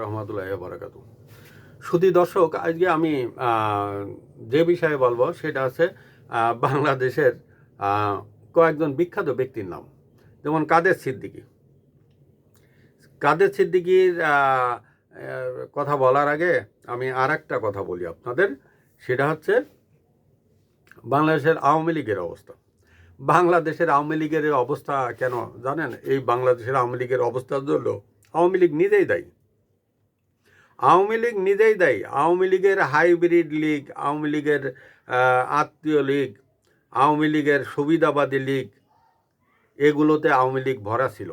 রহমতুল্লাহ বারাকাত সুদী দর্শক, আজকে আমি যে বিষয়ে বলব সেটা হচ্ছে বাংলাদেশের কয়েকজন বিখ্যাত ব্যক্তির নাম। যেমন কাদের সিদ্দিকী। কাদের সিদ্দিকীর কথা বলার আগে আমি আর একটা কথা বলি আপনাদের। সেটা হচ্ছে বাংলাদেশের আওয়ামী লীগের অবস্থা। বাংলাদেশের আওয়ামী লীগের অবস্থা কেন জানেন? এই বাংলাদেশের আওয়ামী লীগের অবস্থার জন্য আওয়ামী লীগ নিজেই দায়ী। আওয়ামী লীগ নিজেই দেয়। আওয়ামী লীগের হাইব্রিড লীগ, আওয়ামী লীগের আত্মীয় লীগ, আওয়ামী লীগের সুবিধাবাদী লীগ, এগুলোতে আওয়ামী লীগ ভরা ছিল।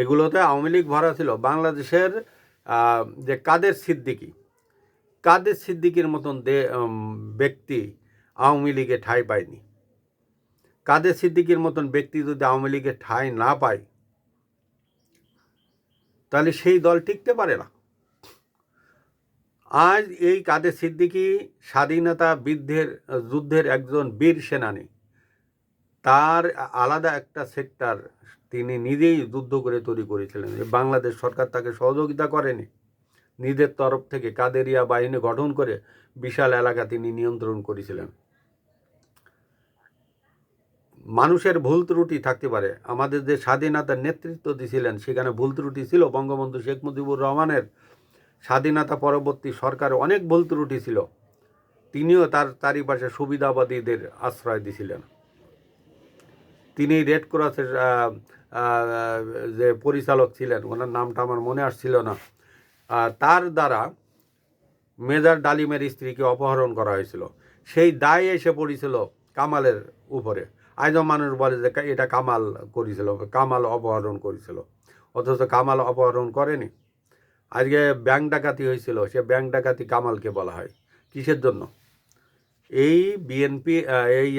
এগুলোতে আওয়ামী লীগ ভরা ছিল। বাংলাদেশের যে কাদের সিদ্দিকী, কাদের সিদ্দিকির মতন দে ব্যক্তি আওয়ামী লীগে ঠাঁই পায়নি? কাদের সিদ্দিকির মতন ব্যক্তি যদি আওয়ামী লীগে ঠাঁই না পায়, তাহলে সেই দল টিকতে পারে না। আজ এই কাদের সিদ্দিকী স্বাধীনতা বৃদ্ধের, যুদ্ধের একজন বীর সেনানী। তার আলাদা একটা সেক্টর তিনি নিজেই যুদ্ধ করে তৈরি করেছিলেন। বাংলাদেশ সরকার তাকে সহযোগিতা করেনি। নিজের তরফ থেকে কাদেরিয়া বাহিনী গঠন করে বিশাল এলাকা তিনি নিয়ন্ত্রণ করেছিলেন। মানুষের ভুল ত্রুটি থাকতে পারে। আমাদের যে স্বাধীনতার নেতৃত্ব দিয়েছিলেন সেখানে ভুল ত্রুটি ছিল। বঙ্গবন্ধু শেখ মুজিবুর রহমানের স্বাধীনতা পরবর্তী সরকার অনেক ভুল ত্রুটি ছিল। তিনিও তার চারিপাশে সুবিধাবাদীদের আশ্রয় দিয়েছিলেন তিনি রেড ক্রসের যে পরিচালক ছিলেন, ওনার নামটা আমার মনে আসছিল না। তার দ্বারা মেজর ডালিমের স্ত্রীকে অপহরণ করা হয়েছিল। সেই দায় এসে পড়েছিল কামালের উপরে। আজও মানুষ বলে যে, এটা কামাল করেছিল, কামাল অপহরণ করেছিল। অথচ কামাল অপহরণ করেনি। আজকে ব্যাংক ডাকাতি হয়েছিল, সে ব্যাংক ডাকাতি কামালকে বলা হয়। কিসের জন্য? এই বিএনপি এই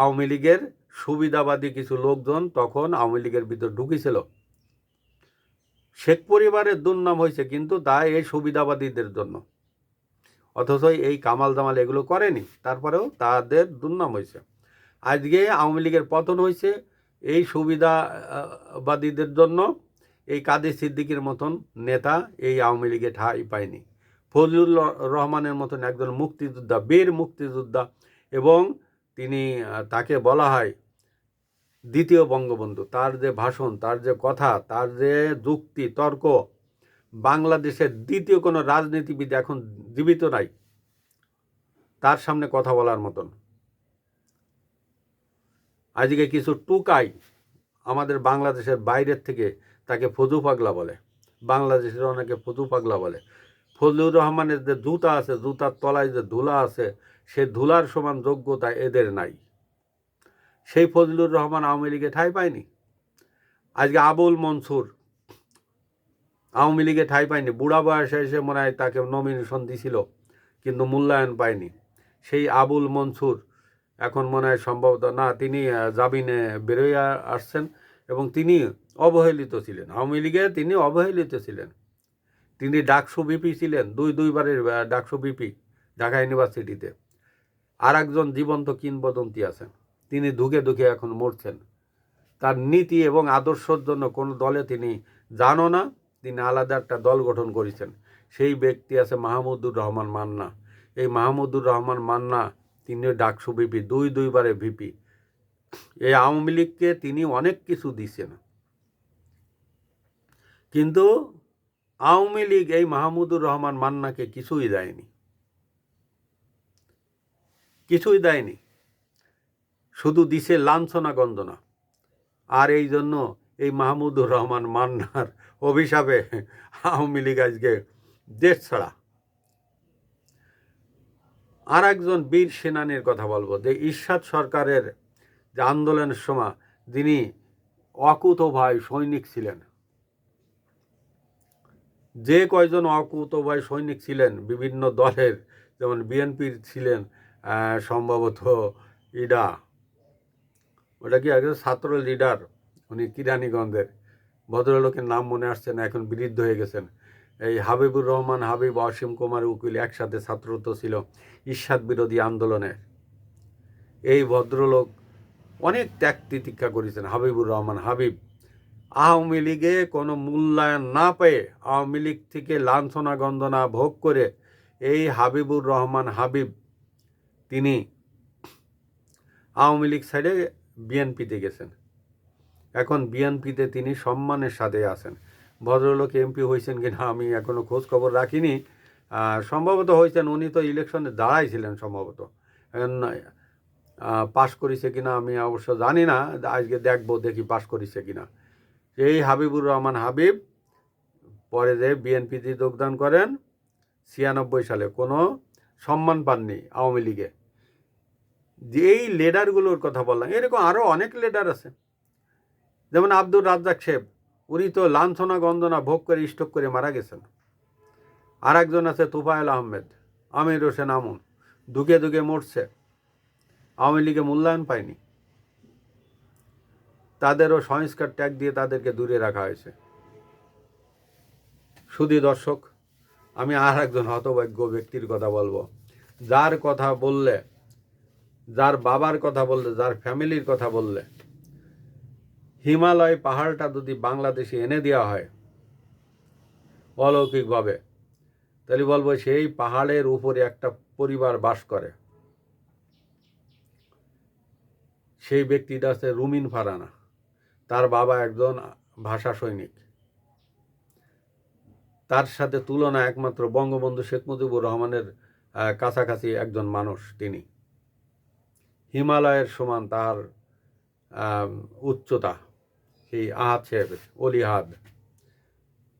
আওয়ামী লীগের সুবিধাবাদী কিছু লোকজন তখন আওয়ামী লীগের ভিতর ঢুকেছিল। শেখ পরিবারের দুর্নাম হয়েছে, কিন্তু তা এই সুবিধাবাদীদের জন্য। অথচ এই কামাল দামাল এগুলো করেনি, তারপরেও তাদের দুর্নাম হয়েছে। আজকে আওয়ামী লীগের পতন হয়েছে, এই সুবিধাবাদীদের জন্য এই কাদের সিদ্দিকির মতন নেতা এই আওয়ামী লীগে ঠাঁই পায়নি। ফজলুর রহমানের মতন একজন মুক্তিযোদ্ধা, বীর মুক্তিযোদ্ধা এবং তিনি তাকে বলা হয় দ্বিতীয় বঙ্গবন্ধু। তার যে ভাষণ, তার যে কথা, তার যে যুক্তি, তর্ক, বাংলাদেশের দ্বিতীয় কোনো রাজনীতিবিদ এখন জীবিত নাই। তার সামনে কথা বলার মতন। আজকে কিছু টুকাই আমাদের বাংলাদেশের বাইরের থেকে তাকে পাগলা বলে। বাংলাদেশের অনেকে পাগলা বলে। ফজলুর রহমানের যে জুতা আছে, জুতার তলায় যে ধুলা আছে, সে ধুলার সমান যোগ্যতা এদের নাই। সেই ফজলুর রহমান আওয়ামী লীগে ঠাঁই পায়নি। আজকে আবুল মনসুর আওয়ামী লীগে ঠাঁই পায়নি। বুড়া বয়সে এসে মনে হয় তাকে নমিনেশন দিছিল, কিন্তু মূল্যায়ন পায়নি। সেই আবুল মনসুর এখন মনে হয় সম্ভবত, না, তিনি জামিনে বেরোয় আসছেন। এবং তিনি অবহেলিত ছিলেন। আওয়ামী লীগে তিনি অবহেলিত ছিলেন। তিনি ডাকসু বিপি ছিলেন, দুই দুইবারের ডাকসু বিপি ঢাকা ইউনিভার্সিটিতে। আর একজন জীবন্ত কিংবদন্তি আছেন। তিনি ধুকে ধুকে এখন মরছেন। তার নীতি এবং আদর্শের জন্য কোনো দলে তিনি জানো না, তিনি আলাদা একটা দল গঠন করেছেন। সেই ব্যক্তি আছে মাহমুদুর রহমান মান্না। এই মাহমুদুর রহমান মান্না, তিনি ডাকসু ভিপি, দুই দুইবারে ভিপি। এই আওয়ামী লীগকে তিনি অনেক কিছু দিছেন। কিন্তু আওয়ামী লীগ এই মাহমুদুর রহমান মান্নাকে কিছুই দেয়নি। কিছুই দেয়নি। শুধু দিছে লাঞ্ছনা গঞ্জনা আর এই জন্য এই মাহমুদুর রহমান মান্নার অভিশাপে আওয়ামী লীগ আজকে দেশ ছাড়া। আর একজন বীর সেনানীর কথা বলব। যে ঈশ্বাদ সরকারের যে আন্দোলনের সময় যিনি অকুত ভাই সৈনিক ছিলেন। যে কয়জন অকুত ভাই সৈনিক ছিলেন বিভিন্ন দলের, যেমন বিএনপির ছিলেন সম্ভবত ইডা। ওটা কি আগে ছাত্র লিডার? উনি কিরানীগঞ্জের। ভদ্রলোকের নাম মনে আসছে না, এখন বিরুদ্ধ হয়ে গেছেন। এই হাবিবুর রহমান, হাবিব, অসীম কুমার উকিল একসাথে ছাত্রত্ব ছিল ঈশ্বাদ বিরোধী আন্দোলনে এই ভদ্রলোক অনেক ত্যাগ তিতিক্ষা করেছেন হাবিবুর রহমান হাবিব। আওয়ামী লীগে কোনো মূল্যায়ন না পেয়ে আওয়ামী লীগ থেকে লাঞ্ছনা গন্ধনা ভোগ করে এই হাবিবুর রহমান হাবিব, তিনি আওয়ামী লীগ সাইডে বিএনপিতে গেছেন। এখন বিএনপিতে তিনি সম্মানের সাথে আছেন। ভদ্রলোক এমপি হয়েছেন কিনা আমি এখনও খোঁজ খবর রাখিনি সম্ভবত হয়েছেন, উনি তো ইলেকশনে দাঁড়াইছিলেন সম্ভবত। পাশ করেছে কিনা আমি অবশ্য জানি না। আজকে দেখব দেখি পাশ করেছে কিনা। এই হাবিবুর রহমান হাবিব, পরে যে বিএনপিতে যোগদান করেন, ছিয়ানব্বই সালে কোনো সম্মান পাননি আওয়ামী লীগে। যে এই লিডারগুলোর কথা বললাম, এরকম আরও অনেক লিডার আছে। যেমন আব্দুর রাজ্জাক শেব উনি তো লাঞ্ছনা গন্ধনা ভোগ করে, স্টক করে মারা গেছেন। আর একজন আছে তুফায়েল আহমেদ, আমির হোসেন আমন, দুকে দুকে মরছে। আওয়ামী লীগে মূল্যায়ন পায়নি। তাদেরও সংস্কার ট্যাগ দিয়ে তাদেরকে দূরে রাখা হয়েছে। শুধু দর্শক, আমি আর একজন হতভাগ্য ব্যক্তির কথা বলব। যার কথা বললে, যার বাবার কথা বললে, যার ফ্যামিলির কথা বললে, হিমালয় পাহাড়টা যদি বাংলাদেশে এনে দেওয়া হয়, অলৌকিকভাবে, তাহলে বলব সেই পাহাড়ের উপরে একটা পরিবার বাস করে। সেই ব্যক্তিটা আছে রুমিন ফারানা। তার বাবা একজন ভাষা সৈনিক। তার সাথে তুলনা একমাত্র বঙ্গবন্ধু শেখ মুজিবুর রহমানের কাছাকাছি একজন মানুষ তিনি। হিমালয়ের সমান তার উচ্চতা সেই আহাদ সাহেবের অলি আহাদ।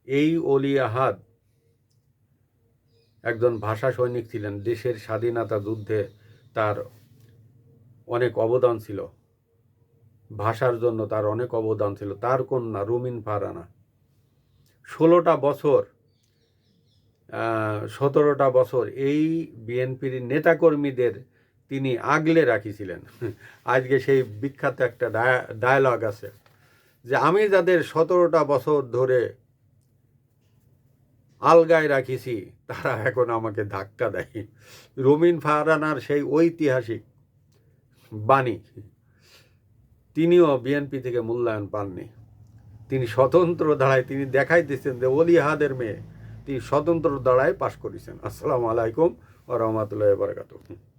এই অলি আহাদ একজন ভাষা সৈনিক ছিলেন। দেশের স্বাধীনতা যুদ্ধে তার অনেক অবদান ছিল। ভাষার জন্য তার অনেক অবদান ছিল। তার কন্যা রুমিন ফারানা। ষোলোটা বছর সতেরোটা বছর এই বিএনপির নেতাকর্মীদের তিনি আগলে রাখিছিলেন। আজকে সেই বিখ্যাত একটা ডায়ালগ আছে যে, আমি যাদের সতেরোটা বছর ধরে আলগায় রাখিছি, তারা এখন আমাকে ধাক্কা দেয়। রমিন ফারানার সেই ঐতিহাসিক বাণী। তিনিও বিএনপি থেকে মূল্যায়ন পাননি। তিনি স্বতন্ত্র দাঁড়ায় তিনি দেখাইতেছেন যে অলি হাদের মেয়ে। তিনি স্বতন্ত্র দাঁড়ায় পাশ করেছেন। আসসালামু আলাইকুম ও রহমতুল্লাহ বারকাতুহ।